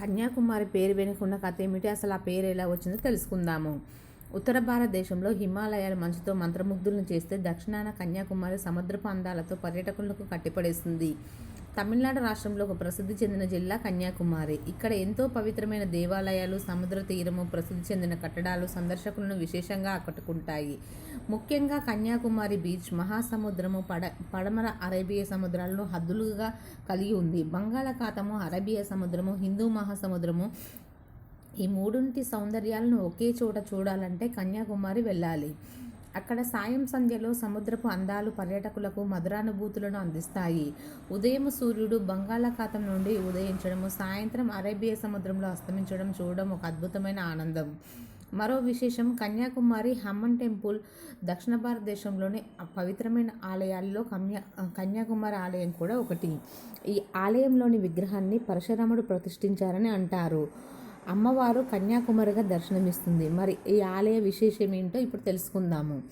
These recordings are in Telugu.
కన్యాకుమారి పేరు వెనుకున్న కథ ఏమిటి? అసలు ఆ పేరు ఎలా వచ్చిందో తెలుసుకుందాము. ఉత్తర భారతదేశంలో హిమాలయాల మంచుతో మంత్రముగ్ధులను చేస్తే దక్షిణాన కన్యాకుమారి సముద్రపు అందాలతో పర్యాటకులకు కట్టిపడేస్తుంది. తమిళనాడు రాష్ట్రంలో ఒక ప్రసిద్ధి చెందిన జిల్లా కన్యాకుమారి. ఇక్కడ ఎంతో పవిత్రమైన దేవాలయాలు సముద్ర తీరము ప్రసిద్ధి చెందిన కట్టడాలు సందర్శకులను విశేషంగా ఆకట్టుకుంటాయి. ముఖ్యంగా కన్యాకుమారి బీచ్ మహాసముద్రము పడ పడమర అరేబియా సముద్రాలను హద్దులుగా కలిగి ఉంది. బంగాళాఖాతము అరేబియా సముద్రము హిందూ మహాసముద్రము ఈ మూడింటి సౌందర్యాలను ఒకే చోట చూడాలంటే కన్యాకుమారి వెళ్ళాలి. అక్కడ సాయం సంధ్యలో సముద్రపు అందాలు పర్యాటకులకు మధురానుభూతులను అందిస్తాయి. ఉదయం సూర్యుడు బంగాళాఖాతం నుండి ఉదయించడము సాయంత్రం అరేబియా సముద్రంలో అస్తమించడం చూడడం ఒక అద్భుతమైన ఆనందం. మరో విశేషం కన్యాకుమారి హమ్మన్ టెంపుల్ దక్షిణ భారతదేశంలోని పవిత్రమైన ఆలయాల్లో కన్యా కన్యాకుమారి ఆలయం కూడా ఒకటి. ఈ ఆలయంలోని విగ్రహాన్ని పరశురాముడు ప్రతిష్ఠించారని అంటారు. అమ్మవారు కన్యాకుమారిగా దర్శనమిస్తుంది. మరి ఈ ఆలయ విశేషం ఏంటో ఇప్పుడు తెలుసుకుందాము.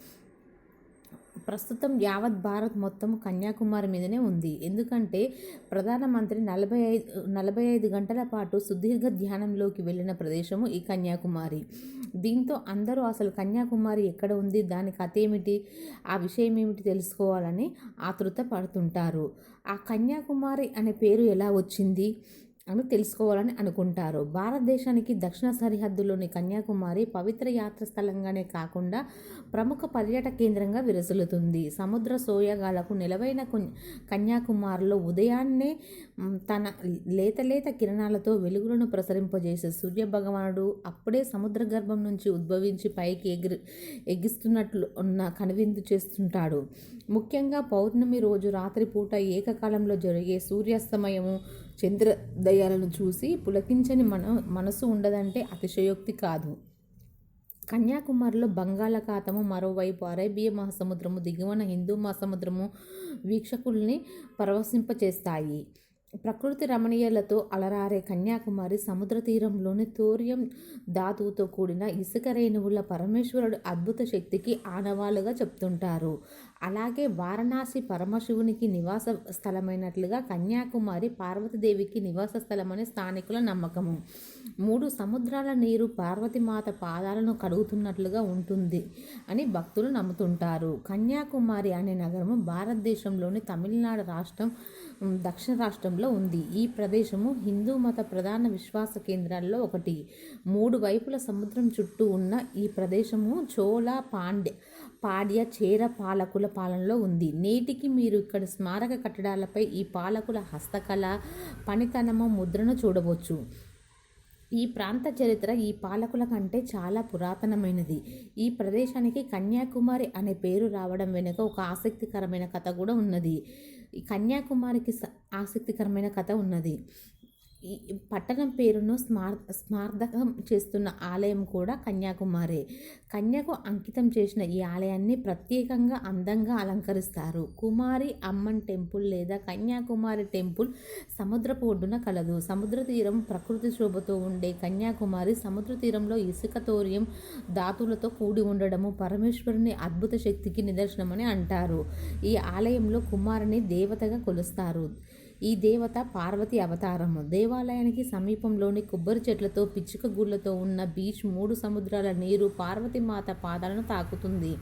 ప్రస్తుతం యావత్ భారత్ మొత్తం కన్యాకుమారి మీదనే ఉంది. ఎందుకంటే ప్రధానమంత్రి నలభై ఐదు నలభై ఐదు గంటల పాటు సుదీర్ఘ ధ్యానంలోకి వెళ్ళిన ప్రదేశము ఈ కన్యాకుమారి. దీంతో అందరూ అసలు కన్యాకుమారి ఎక్కడ ఉంది దాని కథ ఏమిటి ఆ విషయం ఏమిటి తెలుసుకోవాలని ఆతృత పడుతుంటారు. ఆ కన్యాకుమారి అనే పేరు ఎలా వచ్చింది? అని తెలుసుకోవాలని అనుకుంటారు. భారతదేశానికి దక్షిణ సరిహద్దులోని కన్యాకుమారి పవిత్ర యాత్ర స్థలంగానే కాకుండా ప్రముఖ పర్యాటక కేంద్రంగా విరసులుతుంది. సముద్ర సోయగాలకు నిలవైన కన్యాకుమారిలో ఉదయాన్నే తన లేత లేత కిరణాలతో వెలుగులను ప్రసరింపజేసే సూర్య భగవానుడు అప్పుడే సముద్ర గర్భం నుంచి ఉద్భవించి పైకి ఎగిరి ఎగిస్తున్నట్లు ఉన్న కనువిందు చేస్తుంటాడు. ముఖ్యంగా పౌర్ణమి రోజు రాత్రిపూట ఏకకాలంలో జరిగే సూర్యాస్తమయము చంద్రదయాలను చూసి పులకించని మన మనసు ఉండదంటే అతిశయోక్తి కాదు. కన్యాకుమారిలో బంగాళాఖాతము మరోవైపు అరేబియా మహాసముద్రము దిగువన హిందూ మహాసముద్రము వీక్షకుల్ని పరవశింపచేస్తాయి. ప్రకృతి రమణీయలతో అలరారే కన్యాకుమారి సముద్ర తీరంలోని తోరియం ధాతువుతో కూడిన ఇసుక రేణువుల పరమేశ్వరుడు అద్భుత శక్తికి ఆనవాలుగా చెప్తుంటారు. అలాగే వారణాసి పరమశివునికి నివాస స్థలమైనట్లుగా కన్యాకుమారి పార్వతీదేవికి నివాస స్థలమని స్థానికుల నమ్మకము మూడు సముద్రాల నీరు పార్వతీమాత పాదాలను కడుగుతున్నట్లుగా ఉంటుంది అని భక్తులు నమ్ముతుంటారు. కన్యాకుమారి అనే నగరము భారతదేశంలోని తమిళనాడు రాష్ట్రం దక్షిణ రాష్ట్రంలో ఉంది. ఈ ప్రదేశము హిందూ మత ప్రధాన విశ్వాస కేంద్రాల్లో ఒకటి. మూడు వైపుల సముద్రం చుట్టూ ఉన్న ఈ ప్రదేశము చోళ పాండ్య పాడ్య చేర పాలకుల పాలనలో ఉంది. నేటికి మీరు ఇక్కడ స్మారక కట్టడాలపై ఈ పాలకుల హస్తకళ పనితనము ముద్రను చూడవచ్చు. ఈ ప్రాంత చరిత్ర ఈ పాలకుల కంటే చాలా పురాతనమైనది. ఈ ప్రదేశానికి కన్యాకుమారి అనే పేరు రావడం వెనుక ఒక ఆసక్తికరమైన కథ కూడా ఉన్నది. కన్యాకుమారికి ఆసక్తికరమైన కథ ఉన్నది. పట్టణం పేరును స్మార్ స్మార్థకం చేస్తున్న ఆలయం కూడా కన్యాకుమారి. కన్యకు అంకితం చేసిన ఈ ఆలయాన్ని ప్రత్యేకంగా అందంగా అలంకరిస్తారు. కుమారి అమ్మన్ టెంపుల్ లేదా కన్యాకుమారి టెంపుల్ సముద్రపు ఒడ్డున కలదు. సముద్ర తీరం ప్రకృతి శోభతో ఉండే కన్యాకుమారి సముద్ర తీరంలో ఇసుక తోరియం ధాతులతో కూడి ఉండడము పరమేశ్వరుని అద్భుత శక్తికి నిదర్శనమని అంటారు. ఈ ఆలయంలో కుమారుని దేవతగా కొలుస్తారు. ఈ దేవత పార్వతి అవతారము. దేవాలయానికి సమీపంలోని కొబ్బరి చెట్లతో పిచ్చుక గుళ్ళతో ఉన్న బీచ్ మూడు సముద్రాల నీరు పార్వతీమాత పాదాలను తాకుతుంది.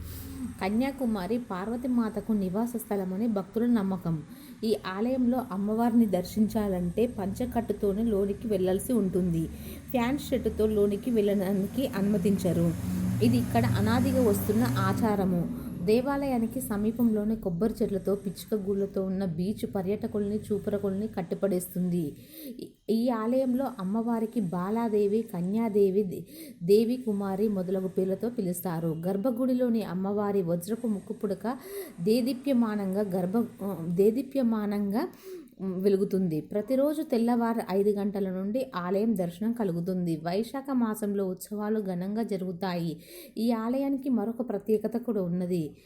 కన్యాకుమారి పార్వతీమాతకు నివాస స్థలమని భక్తుల నమ్మకం. ఈ ఆలయంలో అమ్మవారిని దర్శించాలంటే పంచకట్టుతోనే లోనికి వెళ్ళాల్సి ఉంటుంది. ఫ్యాన్ షర్టుతో లోనికి వెళ్ళడానికి అనుమతించరు. ఇది ఇక్కడ అనాదిగా వస్తున్న ఆచారము. దేవాలయానికి సమీపంలోనే కొబ్బరి చెట్లతో పిచ్చుక గూళ్ళతో ఉన్న బీచ్ పర్యాటకుల్ని చూపరకుల్ని కట్టిపడేస్తుంది. ఈ ఆలయంలో అమ్మవారికి బాలాదేవి కన్యాదేవి దేవి కుమారి మొదలగు పేర్లతో పిలుస్తారు. గర్భగుడిలోని అమ్మవారి వజ్రపు ముక్కు పుడక దేదీప్యమానంగా గర్భ దేదీప్యమానంగా వెలుగుతుంది. ప్రతిరోజు తెల్లవారు ఐదు గంటల నుండి ఆలయం దర్శనం కలుగుతుంది. వైశాఖ మాసంలో ఉత్సవాలు ఘనంగా జరుగుతాయి. ఈ ఆలయానికి మరొక ప్రత్యేకత కూడా ఉన్నది.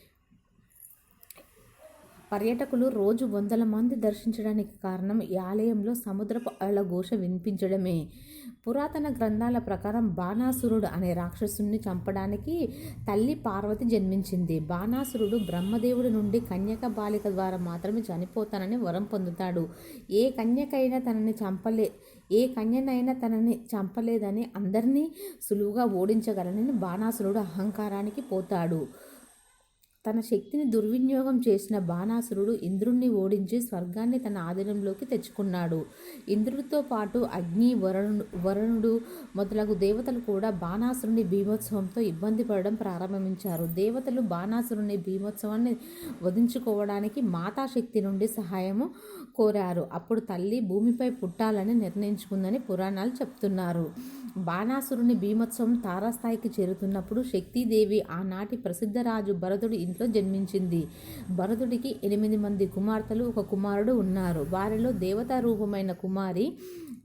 పర్యాటకులు రోజు వందల మంది దర్శించడానికి కారణం ఈ ఆలయంలో సముద్రపు అలల ఘోష వినిపించడమే. పురాతన గ్రంథాల ప్రకారం బాణాసురుడు అనే రాక్షసుని చంపడానికి తల్లి పార్వతి జన్మించింది. బాణాసురుడు బ్రహ్మదేవుడి నుండి కన్యక బాలిక ద్వారా మాత్రమే చనిపోతానని వరం పొందుతాడు. ఏ కన్యకైనా తనని చంపలే ఏ కన్యనైనా తనని చంపలేదని అందరినీ సులువుగా ఓడించగలనని బాణాసురుడు అహంకారానికి పోతాడు. తన శక్తిని దుర్వినియోగం చేసిన బాణాసురుడు ఇంద్రుణ్ణి ఓడించి స్వర్గాన్ని తన ఆధీనంలోకి తెచ్చుకున్నాడు. ఇంద్రుడితో పాటు అగ్ని వరుణుడు వరుణుడు మొదలగు దేవతలు కూడా బాణాసురుని భీమోత్సవంతో ఇబ్బంది పడడం ప్రారంభించారు. దేవతలు బాణాసురుని భీమోత్సవాన్ని వధించుకోవడానికి మాతాశక్తి నుండి సహాయము కోరారు. అప్పుడు తల్లి భూమిపై పుట్టాలని నిర్ణయించుకుందని పురాణాలు చెప్తున్నారు. బాణాసురుని భీమోత్సవం తారాస్థాయికి చేరుతున్నప్పుడు శక్తిదేవి ఆనాటి ప్రసిద్ధ రాజు భరతుడి ఇంట్లో జన్మించింది. భరతుడికి ఎనిమిది మంది కుమార్తెలు ఒక కుమారుడు ఉన్నారు. వారిలో దేవతా రూపమైన కుమారి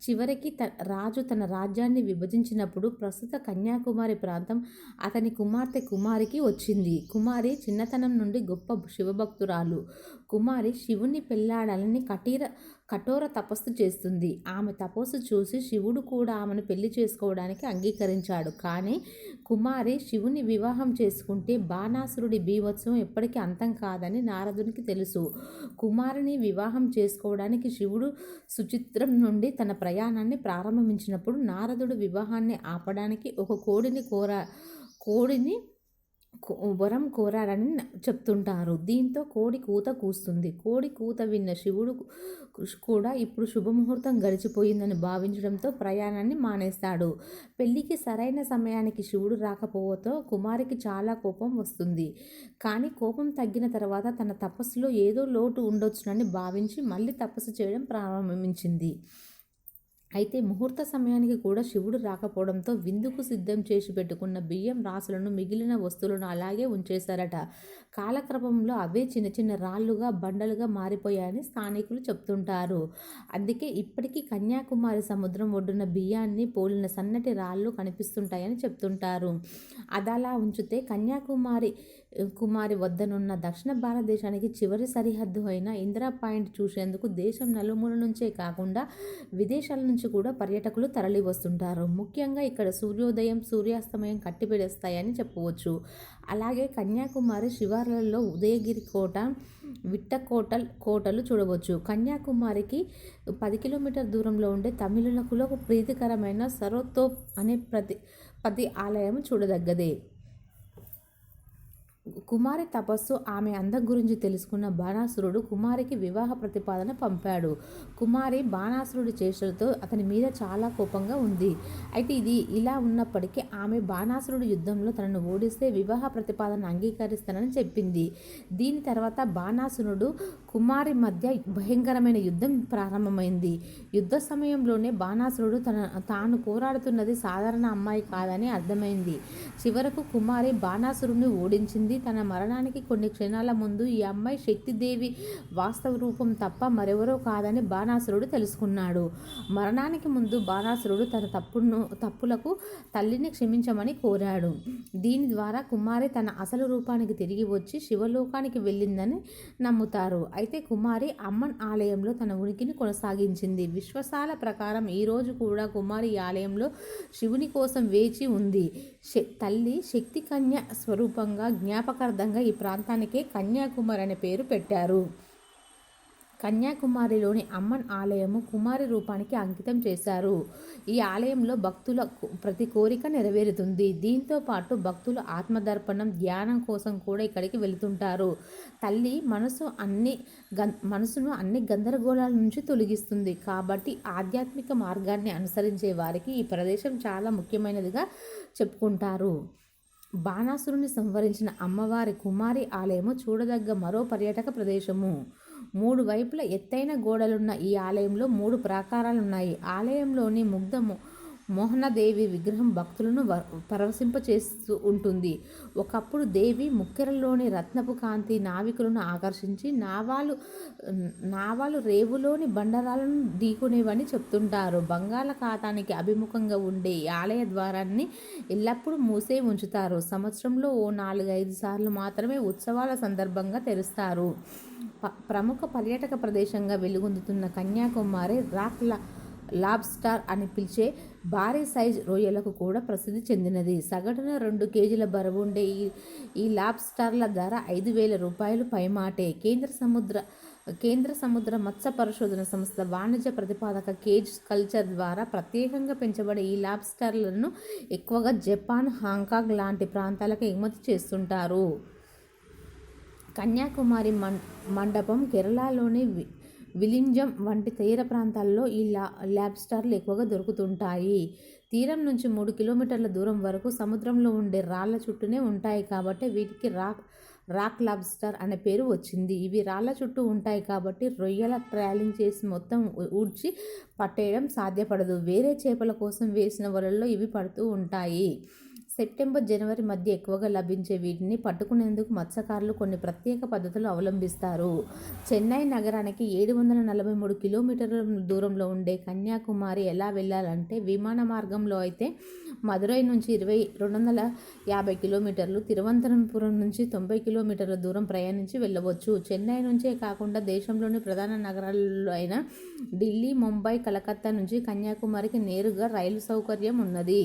చివరికి త రాజు తన రాజ్యాన్ని విభజించినప్పుడు ప్రస్తుత కన్యాకుమారి ప్రాంతం అతని కుమార్తె కుమారికి వచ్చింది. కుమారి చిన్నతనం నుండి గొప్ప శివభక్తురాలు. కుమారి శివుని పెళ్ళాడాలని కఠిర కఠోర తపస్సు చేస్తుంది. ఆమె తపస్సు చూసి శివుడు కూడా ఆమెను పెళ్ళి చేసుకోవడానికి అంగీకరించాడు. కానీ కుమారి శివుని వివాహం చేసుకుంటే బాణాసురుడి బీభత్సం ఎప్పటికీ అంతం కాదని నారదునికి తెలుసు. కుమారిని వివాహం చేసుకోవడానికి శివుడు సుచిత్రం నుండి తన ప్రయాణాన్ని ప్రారంభించినప్పుడు నారదుడు వివాహాన్ని ఆపడానికి ఒక కోడిని కోర కోడిని వరం కోరారని చెప్తుంటారు. దీంతో కోడి కూత కూస్తుంది. కోడి కూత విన్న శివుడు కూడా ఇప్పుడు శుభముహూర్తం గడిచిపోయిందని భావించడంతో ప్రయాణాన్ని మానేస్తాడు. పెళ్ళికి సరైన సమయానికి శివుడు రాకపోవతో కుమారికి చాలా కోపం వస్తుంది. కానీ కోపం తగ్గిన తర్వాత తన తపస్సులో ఏదో లోటు ఉండొచ్చునని భావించి మళ్ళీ తపస్సు చేయడం ప్రారంభించింది. అయితే ముహూర్త సమయానికి కూడా శివుడు రాకపోవడంతో విందుకు సిద్ధం చేసి పెట్టుకున్న బియ్యం రాసులను మిగిలిన వస్తువులను అలాగే ఉంచేశారట. కాలక్రమంలో అవే చిన్న చిన్న రాళ్ళుగా బండలుగా మారిపోయాయని స్థానికులు చెప్తుంటారు. అందుకే ఇప్పటికీ కన్యాకుమారి సముద్రం ఒడ్డున బియ్యాన్ని పోలిన సన్నటి రాళ్ళు కనిపిస్తుంటాయని చెప్తుంటారు. అదలా ఉంచితే కన్యాకుమారి కుమారి వద్దనున్న దక్షిణ భారతదేశానికి చివరి సరిహద్దు అయిన ఇందిరా పాయింట్ చూసేందుకు దేశం నలుమూల నుంచే కాకుండా విదేశాల నుంచి కూడా పర్యాటకులు తరలి వస్తుంటారు ముఖ్యంగా ఇక్కడ సూర్యోదయం సూర్యాస్తమయం కట్టిపెడేస్తాయని చెప్పవచ్చు. అలాగే కన్యాకుమారి శివార్లలో ఉదయగిరి కోట విట్టకోట కోటలు చూడవచ్చు. కన్యాకుమారికి పది కిలోమీటర్ దూరంలో ఉండే తమిళులకు ప్రీతికరమైన సరోతోప్ అనే ప్రతి పది ఆలయం చూడదగ్గదే. కుమారి తపస్సు ఆమె అందం గురించి తెలుసుకున్న బాణాసురుడు కుమారికి వివాహ ప్రతిపాదన పంపాడు. కుమారి బాణాసురుడి చేష్టలతో అతని మీద చాలా కోపంగా ఉంది. అయితే ఇది ఇలా ఉన్నప్పటికీ ఆమె బాణాసురుడు యుద్ధంలో తనను ఓడిస్తే వివాహ ప్రతిపాదన అంగీకరిస్తానని చెప్పింది. దీని తర్వాత బాణాసురుడు కుమారి మధ్య భయంకరమైన యుద్ధం ప్రారంభమైంది. యుద్ధ సమయంలోనే బాణాసురుడు తన తాను పోరాడుతున్నది సాధారణ అమ్మాయి కాదని అర్థమైంది. చివరకు కుమారి బాణాసురుడిని ఓడించింది. తన మరణానికి కొన్ని క్షణాల ముందు ఈ అమ్మాయి శక్తిదేవి వాస్తవ రూపం తప్ప మరెవరో కాదని బాణాసురుడు తెలుసుకున్నాడు. మరణానికి ముందు బాణాసురుడు తన తప్పును తప్పులకు తల్లిని క్షమించమని కోరాడు. దీని ద్వారా కుమారి తన అసలు రూపానికి తిరిగి వచ్చి శివలోకానికి వెళ్ళిందని నమ్ముతారు. అయితే కుమారి అమ్మన్ ఆలయంలో తన ఉనికిని కొనసాగించింది. విశ్వసాల ప్రకారం ఈరోజు కూడా కుమారి ఆలయంలో శివుని కోసం వేచి ఉంది. తల్లి శక్తి కన్య స్వరూపంగా జ్ఞాపకార్థంగా ఈ ప్రాంతానికే కన్యాకుమారి అనే పేరు పెట్టారు. కన్యాకుమారిలోని అమ్మన్ ఆలయము కుమారి రూపానికి అంకితం చేశారు. ఈ ఆలయంలో భక్తుల ప్రతి కోరిక నెరవేరుతుంది. దీంతో పాటు భక్తులు ఆత్మదర్పణం ధ్యానం కోసం కూడా ఇక్కడికి వెళుతుంటారు. తల్లి మనసు అన్ని గం మనసును అన్ని గందరగోళాల నుంచి తొలగిస్తుంది. కాబట్టి ఆధ్యాత్మిక మార్గాన్ని అనుసరించే వారికి ఈ ప్రదేశం చాలా ముఖ్యమైనదిగా చెప్పుకుంటారు. బాణాసురుని సంవరించిన అమ్మవారి కుమారి ఆలయము చూడదగ్గ మరో పర్యాటక ప్రదేశము. మూడు వైపుల ఎత్తైన గోడలున్న ఈ ఆలయంలో మూడు ప్రాకారాలున్నాయి. ఆలయంలోని ముగ్ధము మోహనదేవి విగ్రహం భక్తులను పరవశింపచేస్తూ ఉంటుంది. ఒకప్పుడు దేవి ముక్కెరలోని రత్నపు కాంతి నావికులను ఆకర్షించి నావాలు నావాలు రేవులోని బండరాలను ఢీకునేవని చెప్తుంటారు. బంగాళాఖాతానికి అభిముఖంగా ఉండే ఆలయ ద్వారాన్ని ఎల్లప్పుడూ మూసే ఉంచుతారు. సంవత్సరంలో ఓ నాలుగైదు సార్లు మాత్రమే ఉత్సవాల సందర్భంగా తెరుస్తారు. ప్రముఖ పర్యాటక ప్రదేశంగా వెలుగొందుతున్న కన్యాకుమారి రాక్ లాబ్స్టార్ అని పిలిచే భారీ సైజ్ రొయ్యలకు కూడా ప్రసిద్ధి చెందినది. సగటున రెండు కేజీల బరువు ఉండే ఈ ఈ లాబ్స్టార్ల ధర ఐదు వేల రూపాయలు పైమాటే. కేంద్ర సముద్ర కేంద్ర సముద్ర మత్స్య పరిశోధన సంస్థ వాణిజ్య ప్రతిపాదక కేజ్ కల్చర్ ద్వారా ప్రత్యేకంగా పెంచబడే ఈ లాబ్స్టర్లను ఎక్కువగా జపాన్ హాంకాంగ్ లాంటి ప్రాంతాలకు ఎగుమతి చేస్తుంటారు. కన్యాకుమారి మండపం కేరళలోని వి విలింజం వంటి తీర ప్రాంతాల్లో ఈ లా ల్యాబ్స్టార్లు ఎక్కువగా దొరుకుతుంటాయి. తీరం నుంచి మూడు కిలోమీటర్ల దూరం వరకు సముద్రంలో ఉండే రాళ్ళ చుట్టూనే ఉంటాయి కాబట్టి వీటికి రాక్ రాక్ లాబ్స్టర్ అనే పేరు వచ్చింది. ఇవి రాళ్ళ చుట్టూ ఉంటాయి కాబట్టి రొయ్యల ట్రాలింగ్ చేసి మొత్తం ఊడ్చి పట్టేయడం సాధ్యపడదు. వేరే చేపల కోసం వేసిన వలల్లో ఇవి పడుతూ ఉంటాయి. సెప్టెంబర్ జనవరి మధ్య ఎక్కువగా లభించే వీటిని పట్టుకునేందుకు మత్స్యకారులు కొన్ని ప్రత్యేక పద్ధతులు అవలంబిస్తారు. చెన్నై నగరానికి ఏడు వందల నలభై మూడు కిలోమీటర్ల దూరంలో ఉండే కన్యాకుమారి ఎలా వెళ్ళాలంటే విమాన మార్గంలో అయితే మదురై నుంచి ఇరవై రెండు వందల యాభై కిలోమీటర్లు తిరువనంతపురం నుంచి తొంభై కిలోమీటర్ల దూరం ప్రయాణించి వెళ్ళవచ్చు. చెన్నై నుంచే కాకుండా దేశంలోని ప్రధాన నగరాల్లో అయిన ఢిల్లీ ముంబై కలకత్తా నుంచి కన్యాకుమారికి నేరుగా రైలు సౌకర్యం ఉన్నది.